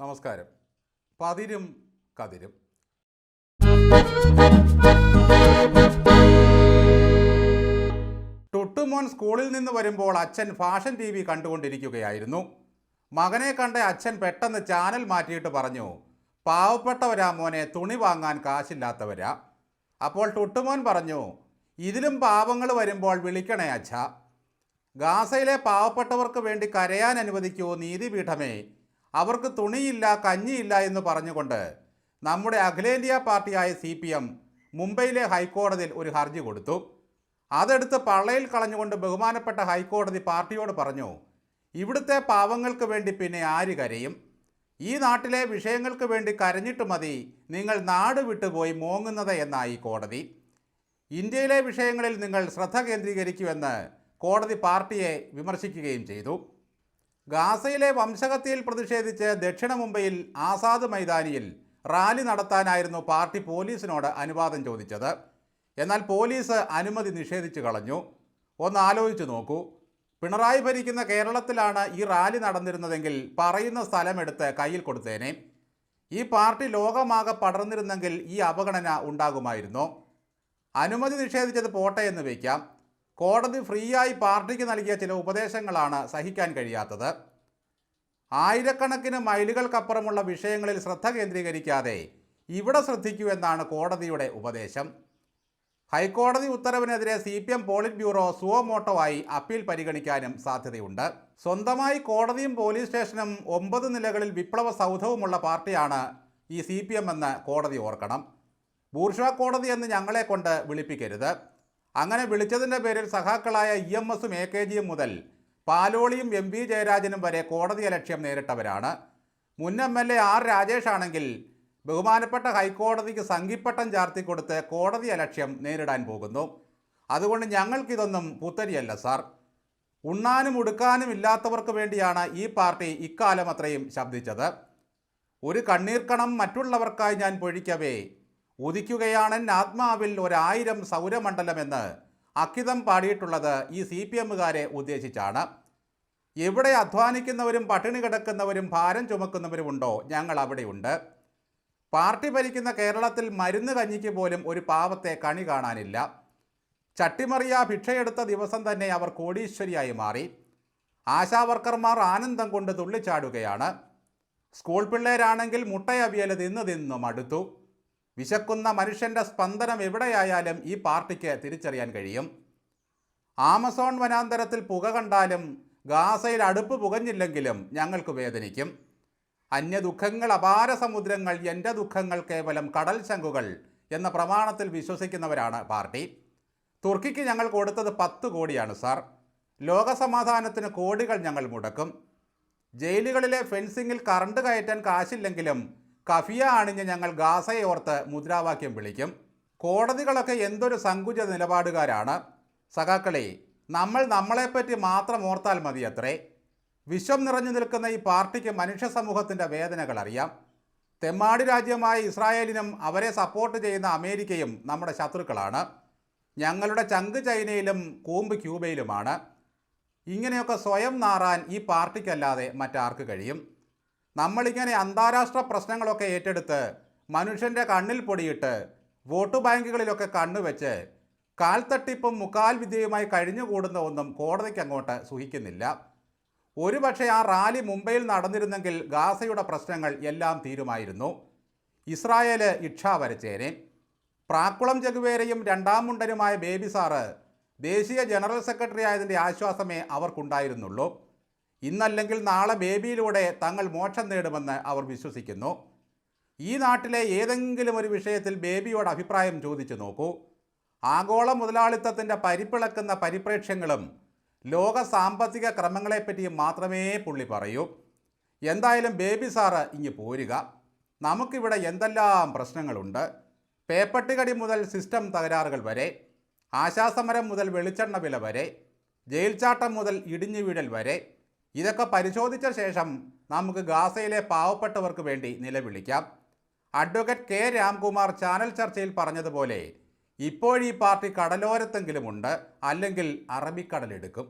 നമസ്കാരം. പതിരും കതിരും. ടുട്ടുമോൻ സ്കൂളിൽ നിന്ന് വരുമ്പോൾ അച്ഛൻ ഫാഷൻ ടി വി കണ്ടുകൊണ്ടിരിക്കുകയായിരുന്നു. മകനെ കണ്ട അച്ഛൻ പെട്ടെന്ന് ചാനൽ മാറ്റിയിട്ട് പറഞ്ഞു പാവപ്പെട്ടവരാ മോനെ തുണി വാങ്ങാൻ കാശില്ലാത്തവരാ. അപ്പോൾ ടുട്ടുമോൻ പറഞ്ഞു ഇതിലും പാവങ്ങൾ വരുമ്പോൾ വിളിക്കണേ അച്ഛ. ഗാസയിലെ പാവപ്പെട്ടവർക്ക് വേണ്ടി കരയാൻ അനുവദിക്കൂ നീതിപീഠമേ. അവർക്ക് തുണിയില്ല കഞ്ഞിയില്ല എന്ന് പറഞ്ഞുകൊണ്ട് നമ്മുടെ അഖിലേന്ത്യാ പാർട്ടിയായ സി പി എം മുംബൈയിലെ ഹൈക്കോടതിയിൽ ഒരു ഹർജി കൊടുത്തു. അതെടുത്ത് പള്ളയിൽ കളഞ്ഞുകൊണ്ട് ബഹുമാനപ്പെട്ട ഹൈക്കോടതി പാർട്ടിയോട് പറഞ്ഞു ഇവിടുത്തെ പാവങ്ങൾക്ക് വേണ്ടി പിന്നെ ആര് കരയും? ഈ നാട്ടിലെ വിഷയങ്ങൾക്ക് വേണ്ടി കരഞ്ഞിട്ട് മതി. നിങ്ങൾ നാട് വിട്ടുപോയി മോങ്ങുന്നത് എന്നായി കോടതി. ഇന്ത്യയിലെ വിഷയങ്ങളിൽ നിങ്ങൾ ശ്രദ്ധ കേന്ദ്രീകരിക്കുമെന്ന് കോടതി പാർട്ടിയെ വിമർശിക്കുകയും ചെയ്തു. ഗാസയിലെ വംശഹത്യയിൽ പ്രതിഷേധിച്ച് ദക്ഷിണ മുംബൈയിൽ ആസാദ് മൈതാനിയിൽ റാലി നടത്താനായിരുന്നു പാർട്ടി പോലീസിനോട് അനുവാദം ചോദിച്ചത്. എന്നാൽ പോലീസ് അനുമതി നിഷേധിച്ചു കളഞ്ഞു. ഒന്ന് ആലോചിച്ചു നോക്കൂ. പിണറായി ഭരിക്കുന്ന കേരളത്തിലാണ് ഈ റാലി നടന്നിരുന്നതെങ്കിൽ പറയുന്ന സ്ഥലമെടുത്ത് കയ്യിൽ കൊടുത്തേനെ. ഈ പാർട്ടി ലോകമാകെ പടർന്നിരുന്നെങ്കിൽ ഈ അവഗണന ഉണ്ടാകുമായിരുന്നു. അനുമതി നിഷേധിച്ചത് പോട്ടെ എന്ന് വയ്ക്കാം കോടതി ഫ്രീയായി പാർട്ടിക്ക് നൽകിയ ചില ഉപദേശങ്ങളാണ് സഹിക്കാൻ കഴിയാത്തത്. ആയിരക്കണക്കിന് മൈലുകൾക്കപ്പുറമുള്ള വിഷയങ്ങളിൽ ശ്രദ്ധ കേന്ദ്രീകരിക്കാതെ ഇവിടെ ശ്രദ്ധിക്കൂ എന്നാണ് കോടതിയുടെ ഉപദേശം. ഹൈക്കോടതി ഉത്തരവിനെതിരെ C P M polit bureau സുവമോട്ടോവായി അപ്പീൽ പരിഗണിക്കാനും സാധ്യതയുണ്ട്. സ്വന്തമായി കോടതിയും പോലീസ് സ്റ്റേഷനും ഒമ്പത് നിലകളിൽ വിപ്ലവ സൗധവുമുള്ള പാർട്ടിയാണ് ഈ സി പി എം എന്ന് കോടതി ഓർക്കണം. ബൂർഷ കോടതി എന്ന് ഞങ്ങളെ കൊണ്ട് വിളിപ്പിക്കരുത്. അങ്ങനെ വിളിച്ചതിന്റെ പേരിൽ സഹാക്കളായ ഇ എം എസും എ കെ ജിയും മുതൽ പാലോളിയും എം വി ജയരാജനും വരെ കോടതിയെ ലക്ഷ്യം നേരിട്ടവരാണ്. മുൻ M L A R Rajesh ആണെങ്കിൽ ബഹുമാനപ്പെട്ട ഹൈക്കോടതിക്ക് സംഘിപ്പട്ടം ചാർത്തി കൊടുത്ത് കോടതി അലക്ഷ്യം നേരിടാൻ പോകുന്നു. അതുകൊണ്ട് ഞങ്ങൾക്കിതൊന്നും പുത്തരിയല്ല സാർ. ഉണ്ണാനും ഉടുക്കാനും ഇല്ലാത്തവർക്ക് വേണ്ടിയാണ് ഈ പാർട്ടി ഇക്കാലം അത്രയും ശബ്ദിച്ചത്. ഒരു കണ്ണീർക്കണം മറ്റുള്ളവർക്കായി ഞാൻ പൊഴിക്കവേ ഉദിക്കുകയാണെൻ ആത്മാവിൽ ഒരായിരം സൗരമണ്ഡലമെന്ന് അക്കിതം പാടിയിട്ടുള്ളത് ഈ സി പി എമ്മുകാരെ ഉദ്ദേശിച്ചാണ്. എവിടെ അധ്വാനിക്കുന്നവരും പട്ടിണി കിടക്കുന്നവരും ഭാരം ചുമക്കുന്നവരുമുണ്ടോ ഞങ്ങൾ അവിടെയുണ്ട്. പാർട്ടി ഭരിക്കുന്ന കേരളത്തിൽ മരുന്ന് കഞ്ഞിക്ക് പോലും ഒരു പാവത്തെ കണി കാണാനില്ല. ചട്ടിമറിയ ഭിക്ഷയെടുത്ത ദിവസം തന്നെ അവർ കോടീശ്വരിയായി മാറി. ആശാവർക്കർമാർ ആനന്ദം കൊണ്ട് തുള്ളിച്ചാടുകയാണ്. സ്കൂൾ പിള്ളേരാണെങ്കിൽ മുട്ടയവിയൽ തിന്നു തിന്നു മടുത്തു വിശക്കുന്ന മനുഷ്യന്റെ സ്പന്ദനം എവിടെയായാലും ഈ പാർട്ടിക്ക് തിരിച്ചറിയാൻ കഴിയും. ആമസോൺ വനാന്തരത്തിൽ പുക കണ്ടാലും ഗാസയിൽ അടുപ്പ് പുകഞ്ഞില്ലെങ്കിലും ഞങ്ങൾക്ക് വേദനിക്കും. അന്യ ദുഃഖങ്ങൾ അപാര സമുദ്രങ്ങൾ എന്റെ ദുഃഖങ്ങൾ കേവലം കടൽ ശംഖുകൾ എന്ന പ്രമാണത്തിൽ വിശ്വസിക്കുന്നവരാണ് പാർട്ടി. തുർക്കിക്ക് ഞങ്ങൾ കൊടുത്തത് പത്ത് കോടിയാണ് സാർ. ലോകസമാധാനത്തിന് കോടികൾ ഞങ്ങൾ മുടക്കും. ജയിലുകളിലെ ഫെൻസിങ്ങിൽ കറണ്ട് കയറ്റാൻ കാശില്ലെങ്കിലും കഫിയ അണിഞ്ഞ് ഞങ്ങൾ ഗാസയെ ഓർത്ത് മുദ്രാവാക്യം വിളിക്കും. കോടതികളൊക്കെ എന്തൊരു സങ്കുചിത നിലപാടുകാരാണ്. സഖാക്കളെ നമ്മൾ നമ്മളെപ്പറ്റി മാത്രം ഓർത്താൽ മതി അത്രേ വിശ്വം നിറഞ്ഞു നിൽക്കുന്ന ഈ പാർട്ടിക്ക് മനുഷ്യ സമൂഹത്തിന്റെ വേദനകൾ അറിയാം. തെമ്മാടി രാജ്യമായ ഇസ്രായേലിനും അവരെ സപ്പോർട്ട് ചെയ്യുന്ന അമേരിക്കയും നമ്മുടെ ശത്രുക്കളാണ്. ഞങ്ങളുടെ ചങ്ക് ചൈനയിലും കൂമ്പ് ക്യൂബയിലുമാണ്. ഇങ്ങനെയൊക്കെ സ്വയം നാറാൻ ഈ പാർട്ടിക്കല്ലാതെ മറ്റാർക്ക് കഴിയും? നമ്മളിങ്ങനെ അന്താരാഷ്ട്ര പ്രശ്നങ്ങളൊക്കെ ഏറ്റെടുത്ത് മനുഷ്യന്റെ കണ്ണിൽ പൊടിയിട്ട് വോട്ട് ബാങ്കുകളിലൊക്കെ കണ്ണുവെച്ച് കാൽത്തട്ടിപ്പും മുക്കാൽ വിദ്യയുമായി കഴിഞ്ഞുകൂടുന്ന ഒന്നും കോടതിക്ക് അങ്ങോട്ട് സുഹിക്കുന്നില്ല ഒരുപക്ഷെ ആ റാലി മുംബൈയിൽ നടന്നിരുന്നെങ്കിൽ ഗാസയുടെ പ്രശ്നങ്ങൾ എല്ലാം തീരുമായിരുന്നു. ഇസ്രായേൽ ഇക്ഷ വരച്ചേനെ. പ്രാക്കുളം ജഗുവേരയും രണ്ടാം മുണ്ടനുമായ ബേബി സാറ് ദേശീയ ജനറൽ സെക്രട്ടറി ആയതിന്റെ ആശ്വാസമേ അവർക്കുണ്ടായിരുന്നുള്ളൂ. ഇന്നല്ലെങ്കിൽ നാളെ ബേബിയിലൂടെ തങ്ങൾ മോക്ഷം നേടുമെന്ന് അവർ വിശ്വസിക്കുന്നു. ഈ നാട്ടിലെ ഏതെങ്കിലും ഒരു വിഷയത്തിൽ ബേബിയോട് അഭിപ്രായം ചോദിച്ചു നോക്കൂ. ആഗോള മുതലാളിത്തത്തിന്റെ പരിപ്പിളക്കുന്ന പരിപ്രേക്ഷ്യങ്ങളും ലോക സാമ്പത്തിക ക്രമങ്ങളെപ്പറ്റിയും മാത്രമേ പുള്ളി പറയൂ. എന്തായാലും ബേബി സാറ് ഇങ്ങ് പോരുക. നമുക്കിവിടെ എന്തെല്ലാം പ്രശ്നങ്ങളുണ്ട്? പേപ്പട്ടികടി മുതൽ സിസ്റ്റം തകരാറുകൾ വരെ ആശാസമരം മുതൽ വെളിച്ചെണ്ണ വില വരെ ജയിൽ ചാട്ടം മുതൽ ഇടിഞ്ഞു വീഴൽ വരെ ഇതൊക്കെ പരിശോധിച്ച ശേഷം നമുക്ക് ഗാസയിലെ പാവപ്പെട്ടവർക്ക് വേണ്ടി നിലവിളിക്കാം. അഡ്വക്കേറ്റ് കെ രാംകുമാർ ചാനൽ ചർച്ചയിൽ പറഞ്ഞതുപോലെ ഇപ്പോഴീ പാർട്ടി കടലോരത്തെങ്കിലുമുണ്ട് അല്ലെങ്കിൽ അറബിക്കടലെടുക്കും.